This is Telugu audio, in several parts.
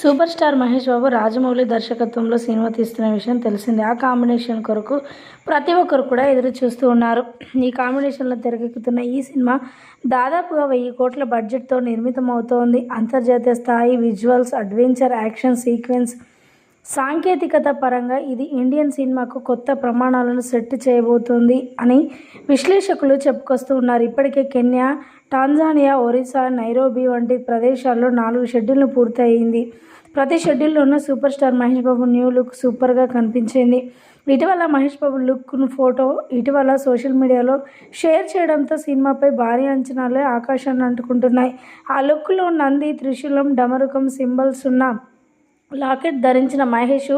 సూపర్ స్టార్ మహేష్ బాబు రాజమౌళి దర్శకత్వంలో సినిమా తీస్తున్న విషయం తెలిసిందే. ఆ కాంబినేషన్ కొరకు ప్రతి ఒక్కరు కూడా ఎదురు చూస్తూ ఉన్నారు. ఈ కాంబినేషన్లో తెరకెక్కుతున్న ఈ సినిమా దాదాపుగా వెయ్యి కోట్ల బడ్జెట్తో నిర్మితం అవుతోంది అంతర్జాతీయ స్థాయి విజువల్స్ అడ్వెంచర్ యాక్షన్ సీక్వెన్స్ సాంకేతికత పరంగా ఇది ఇండియన్ సినిమాకు కొత్త ప్రమాణాలను సెట్ చేయబోతుంది అని విశ్లేషకులు చెప్పుకొస్తూ ఉన్నారు. ఇప్పటికే కెన్యా టాంజానియా ఒరిస్సా నైరోబీ వంటి ప్రదేశాల్లో నాలుగు షెడ్యూల్ను పూర్తయింది. ప్రతి షెడ్యూల్లోనూ super star Mahesh Babu new look సూపర్గా కనిపించింది. ఇటీవల మహేష్ బాబు లుక్ను ఫోటో ఇటీవల సోషల్ మీడియాలో షేర్ చేయడంతో సినిమాపై భారీ అంచనాలే ఆకాశాన్ని అంటుకుంటున్నాయి. ఆ లుక్లో నంది త్రిశూలం డమరుకం సింబల్స్ ఉన్న లాకెట్ ధరించిన మహేష్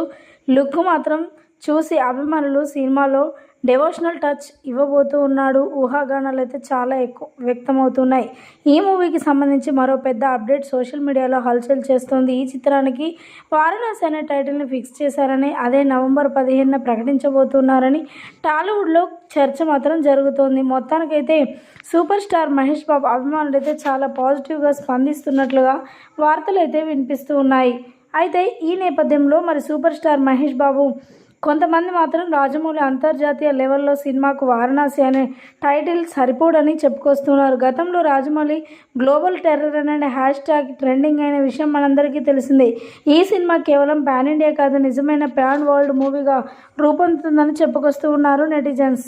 లుక్ మాత్రం చూసి అభిమానులు సినిమాలో డెవోషనల్ టచ్ ఇవ్వబోతూ ఉన్నాడు. ఊహాగానాలు అయితే చాలా ఎక్కువ వ్యక్తమవుతున్నాయి. ఈ మూవీకి సంబంధించి మరో పెద్ద అప్డేట్ సోషల్ మీడియాలో హల్చల్ చేస్తోంది. ఈ చిత్రానికి వారణాసి అనే టైటిల్ని ఫిక్స్ చేశారని అదే నవంబర్ పదిహేనున ప్రకటించబోతున్నారని టాలీవుడ్లో చర్చ మాత్రం జరుగుతోంది. మొత్తానికైతే సూపర్ స్టార్ మహేష్ బాబు అభిమానులు అయితే చాలా పాజిటివ్గా స్పందిస్తున్నట్లుగా వార్తలు అయితే వినిపిస్తూ ఉన్నాయి. అయితే ఈ నేపథ్యంలో మరి సూపర్ స్టార్ మహేష్ బాబు కొంతమంది మాత్రం రాజమౌళి అంతర్జాతీయ లెవెల్లో సినిమాకు వారణాసి అనే టైటిల్ సరిపోడని చెప్పుకొస్తున్నారు. గతంలో రాజమౌళి గ్లోబల్ టెర్రర్ అనే హ్యాష్ ట్యాగ్ ట్రెండింగ్ అయిన విషయం మనందరికీ తెలిసిందే. ఈ సినిమా కేవలం పాన్ ఇండియా కాదు నిజమైన ప్యాన్ వరల్డ్ మూవీగా రూపొందుతుందని చెప్పుకొస్తూ ఉన్నారు నెటిజన్స్.